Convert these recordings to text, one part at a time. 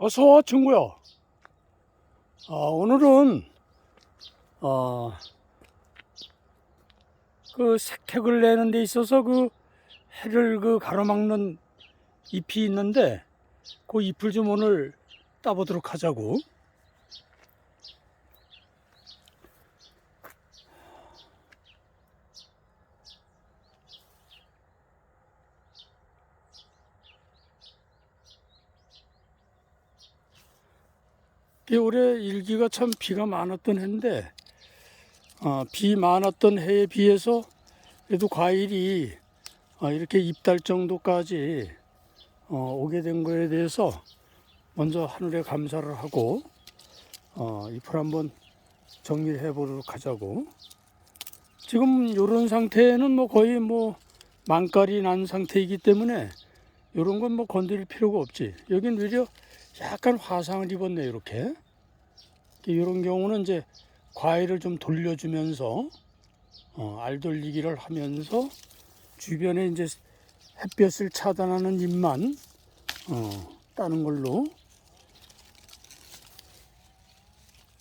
어서 와, 친구야. 아, 오늘은, 어, 그 색택을 내는 데 있어서 그 해를 그 가로막는 잎이 있는데 그 잎을 좀 오늘 따보도록 하자고. 올해 일기가 참 비가 많았던 해인데 어, 비 많았던 해에 비해서 그래도 과일이 어, 이렇게 잎달 정도까지 어, 오게 된 거에 대해서 먼저 하늘에 감사를 하고 어, 잎을 한번 정리를 해보도록 하자고. 지금 이런 상태는 뭐 거의 뭐 망깔이 난 상태이기 때문에 이런 건 뭐 건드릴 필요가 없지. 여긴 오히려 약간 화상을 입었네 이렇게. 이런 경우는 이제 과일을 좀 돌려주면서 어, 알 돌리기를 하면서 주변에 이제 햇볕을 차단하는 잎만 어, 따는 걸로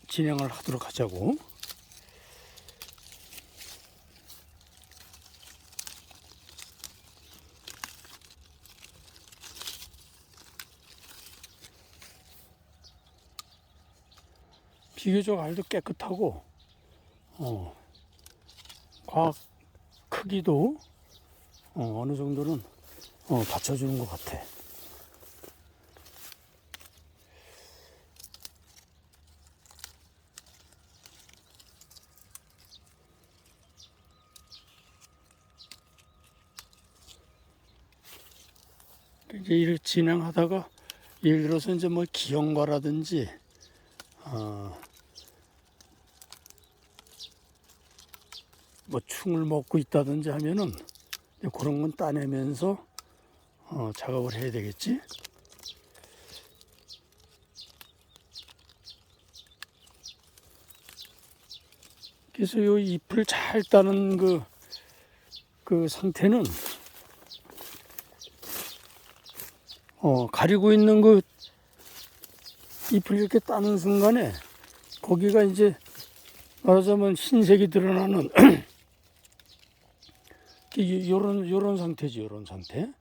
진행을 하도록 하자고. 비교적 알도 깨끗하고 어, 과학 크기도 어, 어느 정도는 어, 받쳐주는 것 같아. 이제 일 진행하다가 예를 들어서 이제 뭐 기형과라든지 어, 뭐 충을 먹고 있다든지 하면은 그런 건 따내면서 어, 작업을 해야 되겠지. 그래서 요 잎을 잘 따는 그, 그 상태는 어, 가리고 있는 그 잎을 이렇게 따는 순간에 거기가 이제 말하자면 흰색이 드러나는 이- 요런 요런 상태지 요런 상태.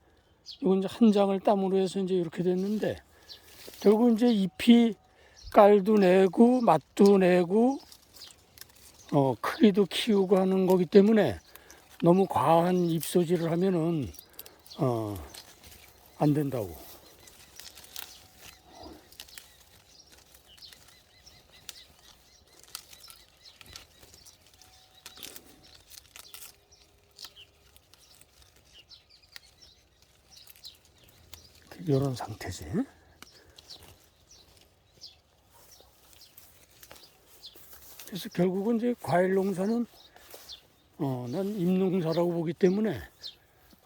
이건 이제 한 장을 땀으로 해서 이제 이렇게 됐는데 결국 이제 잎이 깔도 내고 맛도 내고 어 크기도 키우고 하는 거기 때문에 너무 과한 잎 소지를 하면은 어 안 된다고. 이런 상태지. 그래서 결국은 이제 과일 농사는 어, 난 잎농사라고 보기 때문에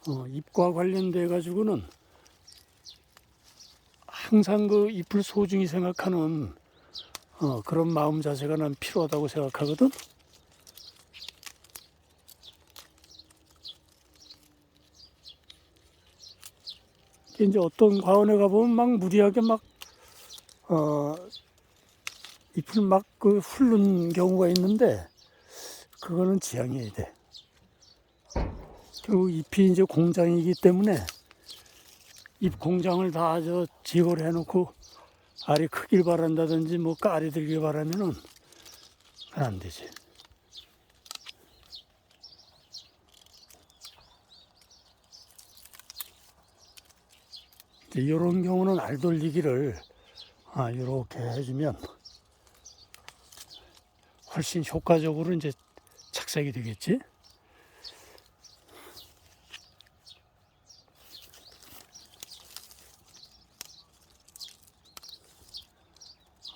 어, 잎과 관련돼 가지고는 항상 그 잎을 소중히 생각하는 어, 그런 마음 자세가 난 필요하다고 생각하거든. 이제 어떤 과원에 가보면 막 무리하게 막, 어, 잎을 막 그 훑는 경우가 있는데, 그거는 지양해야 돼. 결국 잎이 이제 공장이기 때문에, 잎 공장을 다저 지골 해놓고, 알이 크길 바란다든지, 뭐 깔이 들길 바라면은, 안 되지. 이런 경우는 알 돌리기를 아, 이렇게 해주면 훨씬 효과적으로 이제 착색이 되겠지.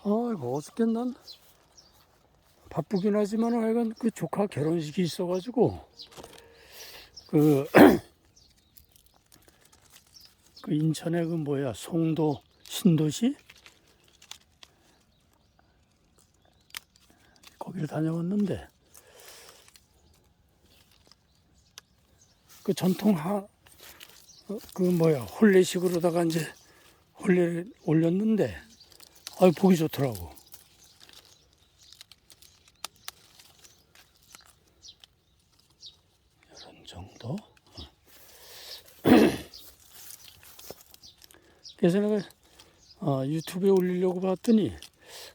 아이고 어저께 난 바쁘긴 하지만 하여간 그 조카 결혼식이 있어가지고 그 그 인천에 그 뭐야 송도 신도시 거기를 다녀왔는데 그 전통 하, 어, 그 뭐야 혼례식으로다가 이제 올려, 올렸는데 아유 보기 좋더라고. 정도. 내가 어, 유튜브에 올리려고 봤더니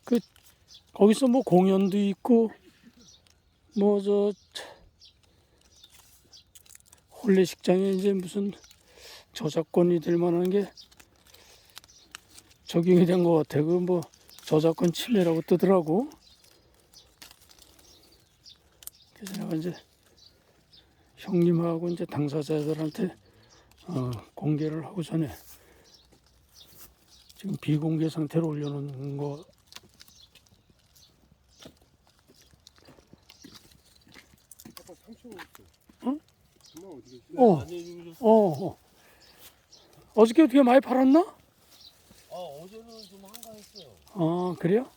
그 거기서 뭐 공연도 있고 뭐 저 혼례식장에 이제 무슨 저작권이 될 만한 게 적용이 된 것 같아. 그 뭐 저작권 침해라고 뜨더라고. 그래서 내가 이제 형님하고 이제 당사자들한테 어, 공개를 하고 전에 지금 비공개 상태로 올려놓은 거 아까 상추 있어. 응? 금방 어디 계시? 어. 아니 이거 어, 어. 어저께 어떻게 많이 팔았나? 아 어제는 좀 한가했어요. 아, 그래요?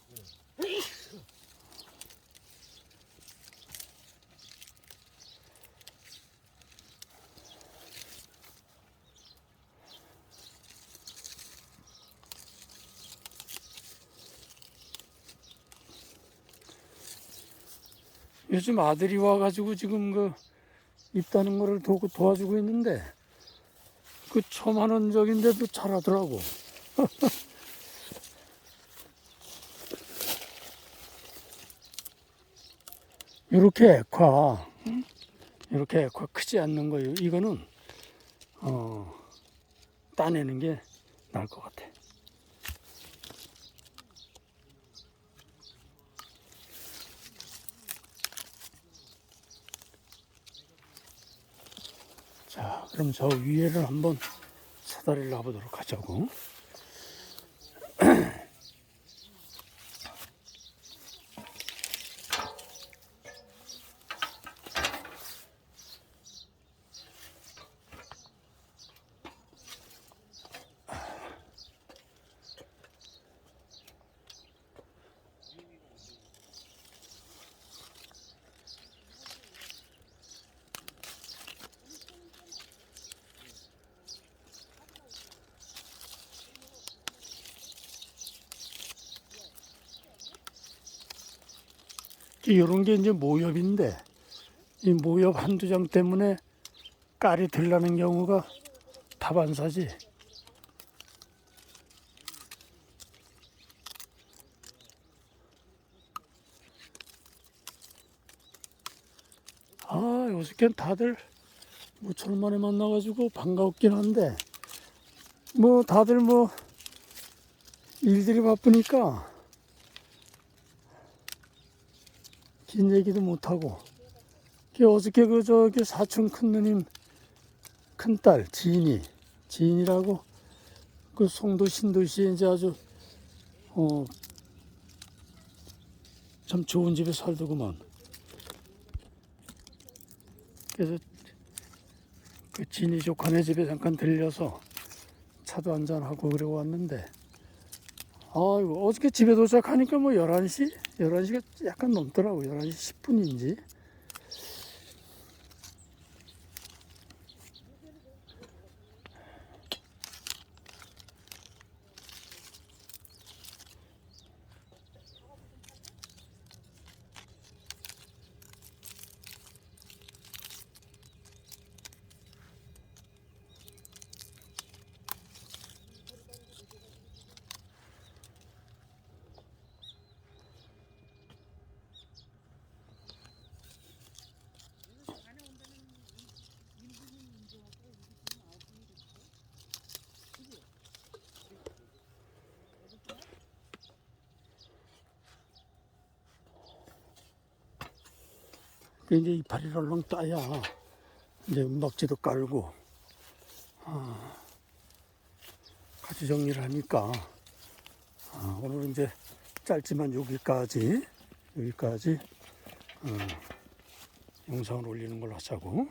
요즘 아들이 와가지고 지금 그 입다는 거를 도, 도와주고 있는데 그 초만원 적인데도 잘하더라고. 이렇게 액화, 응? 이렇게 액화 크지 않는 거예요. 이거는 어, 따내는 게 나을 것 같아. 자, 그럼 저 위에를 한번 사다리를 놔보도록 하자고. 이런 게 이제 모엽인데 이 모엽 한두 장 때문에 깔이 들라는 경우가 다반사지. 아, 요새께 다들 무철 만에 만나가지고 반가웠긴 한데 뭐 다들 뭐 일들이 바쁘니까 긴 얘기도 못하고 그 어저께 그 저기 사촌 큰 누님 큰딸 지인이 지인이라고 그 송도 신도시에 이제 아주 어 참 좋은 집에 살더구만 그래서 그 지인이 조카네 집에 잠깐 들려서 차도 한잔하고 그러고 왔는데 아이고 어저께 집에 도착하니까 뭐 11시? 11시가 약간 넘더라고 11시 10분인지 이제 이파리를 얼렁 따야 이제 은박지도 깔고 아, 같이 정리를 하니까 아, 오늘은 이제 짧지만 여기까지 여기까지 어, 영상을 올리는 걸로 하자고